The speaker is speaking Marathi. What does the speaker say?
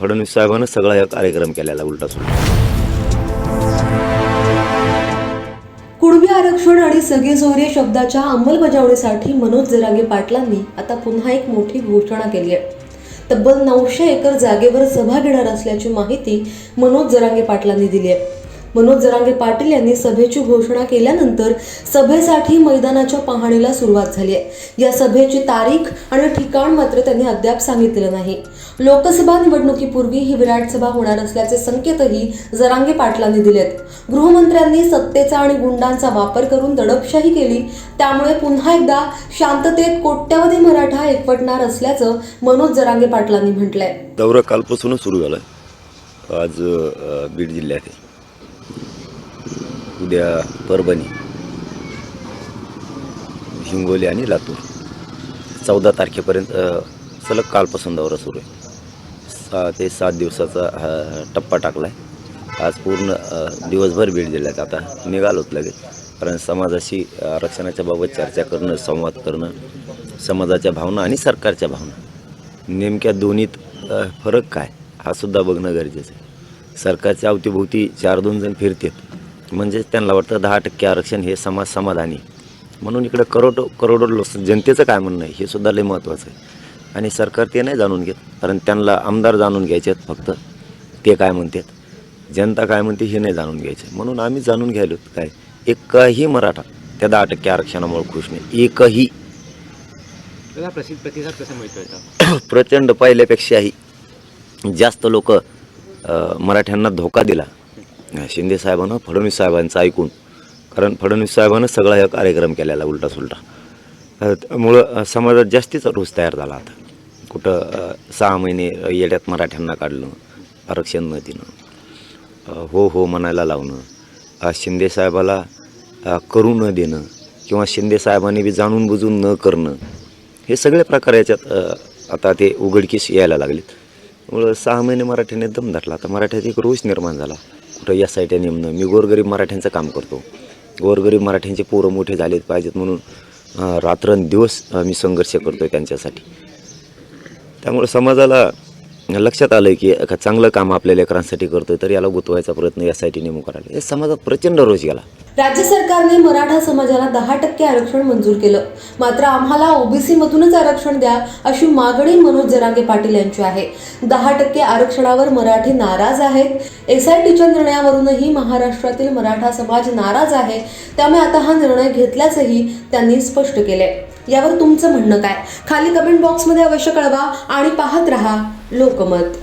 फडणवीस साहेबांना सगळा हा कार्यक्रम केलेला उलटा सुलटा. कुणबी आरक्षण आणि सगळे सोयरे शब्दाच्या अंमलबजावणीसाठी मनोज जरांगे पाटलांनी आता पुन्हा एक मोठी घोषणा केली आहे. तब्बल नऊशे एकर जागेवर सभा घेणार असल्याची माहिती मनोज जरांगे पाटलांनी दिली आहे. मनोज जरांगे पाटील यांनी सभेची घोषणा केल्यानंतर सभेसाठी मैदानाच्या पाहणीला सुरुवात झाली आहे. या सभेची तारीख आणि ठिकाण मात्र त्यांनी अद्याप सांगितलेलं नाही. लोकसभा निवडणुकीपूर्वी ही विराट सभा होणार असल्याचे संकेतही जरांगे पाटलांनी दिलेत. गृहमंत्र्यांनी सत्तेचा आणि गुंडांचा वापर करून दडपशाही केली. त्यामुळे पुन्हा एकदा शांततेत कोट्यावधी मराठा एकवटणार असल्याचं मनोज जरांगे पाटलांनी म्हटलंय. दौरा कालपासूनच सुरू झाला आज बीड जिल्ह्यातील उद्या परभणी. हिंगोली आणि लातूर. चौदा तारखेपर्यंत सलग कालपासून दौरा सुरू आहे. सहा ते सात दिवसाचा हा टप्पा टाकला आहे आज पूर्ण दिवसभर दिवसभर बीड जिल्ह्यात आता निघालोत लगेच. कारण समाजाशी आरक्षणाच्या बाबत चर्चा करणं संवाद करणं समाजाच्या भावना आणि सरकारच्या भावना. नेमक्या दोन्हीत फरक काय? हा सुद्धा बघणं गरजेचं आहे. सरकारच्या अवतीभोवती चार दोन जण फिरतात. म्हणजेच त्यांना वाटतं दहा टक्के आरक्षण हे समाज समाधानी. म्हणून इकडं करोडो करोडो लोक जनतेचं काय म्हणणं आहे हे सुद्धा लय महत्त्वाचं आहे. आणि सरकार ते नाही जाणून घेत कारण त्यांना आमदार जाणून घ्यायचे आहेत फक्त. ते काय म्हणतात? जनता काय म्हणते हे नाही जाणून घ्यायचं. म्हणून आम्ही जाणून घ्यायलो काय? एकही मराठा त्या दहा टक्के आरक्षणामुळे खुश नाही. एकही. त्याला प्रसिद्ध प्रतिसाद कसा मिळतो याचा प्रचंड पहिल्यापेक्षाही जास्त लोक मराठ्यांना धोका दिला. शिंदे साहेबांना फडणवीस साहेबांचं ऐकून. कारण फडणवीस साहेबानं सगळा हा कार्यक्रम केलेला उलटा सुलटा त्यामुळं समाजात जास्तीचा रोष तयार झाला आता. कुठं सहा महिने येड्यात मराठ्यांना काढलं आरक्षण न देणं हो हो म्हणायला लावणं शिंदेसाहेबाला शिंदे साहेबाला करू न देणं किंवा शिंदे साहेबांनी बी जाणून बुजून न करणं हे सगळे प्रकार याच्यात आता ते उघडकीस यायला लागलेत. त्यामुळं सहा महिने मराठ्याने दम धरला. आता मराठ्यात एक रोष निर्माण झाला. कुठं या साईटने नेमणं मी गोरगरीब मराठ्यांचं काम करतो. गोरगरीब मराठ्यांचे पोरं मोठे झालेत पाहिजेत म्हणून रात्रंदिवस मी संघर्ष करतो आहे त्यांच्यासाठी. त्यामुळे समाजाला लक्षात आलं की एका चांगलं काम आपल्या लेकरांसाठी करतो आहे तर याला गुतवायचा प्रयत्न यासाठी नेमू करायला. हे समाजात प्रचंड रोष गेला. राज्य सरकारने मराठा समाजाला दहा टक्के आरक्षण मंजूर केलं. मात्र आम्हाला ओबीसी मधूनच आरक्षण द्या अशी मागणी मनोज जरांगे पाटील यांची आहे. दहा टक्के आरक्षणावर मराठी नाराज आहेत. एसआयटीच्या निर्णयावरूनही महाराष्ट्रातील मराठा समाज नाराज आहे. त्यामुळे आता हा निर्णय घेतल्याचंही त्यांनी स्पष्ट केले यावर तुमचं म्हणणं काय? खाली कमेंट बॉक्समध्ये अवश्य कळवा आणि पाहत रहा लोकमत.